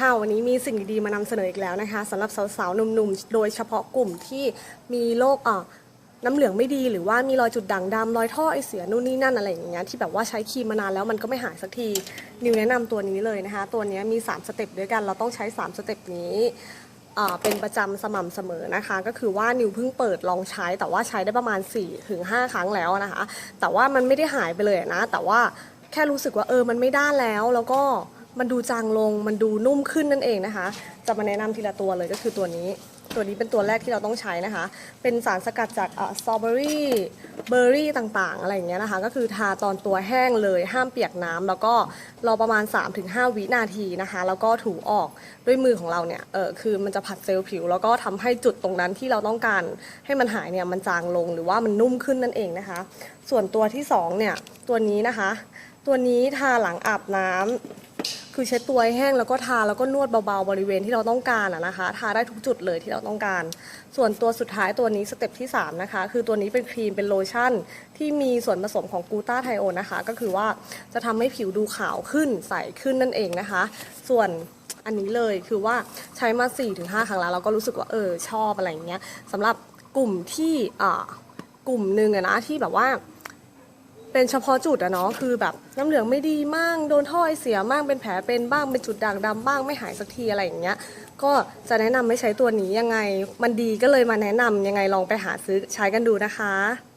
ค่ะวันนี้มีสิ่งดีๆมานำเสนออีกแล้วนะคะสำหรับสาวๆหนุ่มๆ โดยเฉพาะกลุ่มที่มีโรคอะน้ำเหลืองไม่ดีหรือว่ามีรอยจุดด่างดำรอยท่อไอเสียนู่นนี่นั่นอะไรอย่างเงี้ยที่แบบว่าใช้ครีมมานานแล้วมันก็ไม่หายสักที นิวแนะนำตัวนี้เลยนะคะ ตัวนี้มี 3 สเต็ปด้วยกัน เราต้องใช้ 3 สเต็ปนี้อ่าเป็นประจำสม่ำเสมอนะคะ ก็คือว่านิวเพิ่งเปิดลองใช้ แต่ว่าใช้ได้ประมาณ4ถึง5ครั้งแล้วนะคะ แต่ว่ามันไม่ได้หายไปเลยนะ แต่ว่าแค่รู้สึกว่าเออมันไม่ด้านแล้วแล้วก็ มันดูจางลง มันดูนุ่มขึ้นนั่นเองนะคะ จะมาแนะนำทีละตัวเลยก็คือตัวนี้ ตัวนี้เป็นตัวแรกที่เราต้องใช้นะคะ เป็นสารสกัดจากสตรอเบอรี่เบอร์รี่ต่างๆ อะไรอย่างเงี้ยนะคะ ก็คือทาตอนตัวแห้งเลยห้ามเปียกน้ำแล้วก็รอประมาณ 3-5 วินาทีนะคะ แล้วก็ถูออกด้วยมือของเราเนี่ยเออคือมันจะผัดเซลล์ผิว แล้วก็ทำให้จุดตรงนั้นที่เราต้องการให้มันหายเนี่ยมันจางลงหรือว่ามันนุ่มขึ้นนั่นเองนะคะ ส่วนตัวที่สองเนี่ยตัวนี้นะคะ ตัวนี้ทาหลังอาบน้ำ คือเช็ดตัวให้แห้งแล้วก็ทาแล้วก็นวดเบาๆบริเวณที่เราต้องการอะนะคะ ทาได้ทุกจุดเลยที่เราต้องการ ส่วนตัวสุดท้ายตัวนี้สเต็ปที่ 3 นะคะ คือตัวนี้เป็นครีมเป็นโลชั่น ที่มีส่วนผสมของกูตาไทโอนนะคะ ก็คือว่าจะทำให้ผิวดูขาวขึ้นใสขึ้นนั่นเองนะคะ ส่วนอันนี้เลยคือว่าใช้มา 4-5 ครั้งแล้วเราก็รู้สึกว่าเออชอบอะไรอย่างเงี้ยสำหรับกลุ่มที่อ่ากลุ่มหนึ่งอะนะที่แบบว่า เป็นเฉพาะจุดอะเนาะคือแบบน้ำเหลืองไม่ดีมากโดนท่อไอเสียมากเป็นแผลเป็นบ้างเป็นจุดด่างดำบ้างไม่หายสักทีอะไรอย่างเงี้ย ก็จะแนะนำไม่ใช้ตัวนี้ยังไง มันดีก็เลยมาแนะนำยังไงลองไปหาซื้อใช้กันดูนะคะ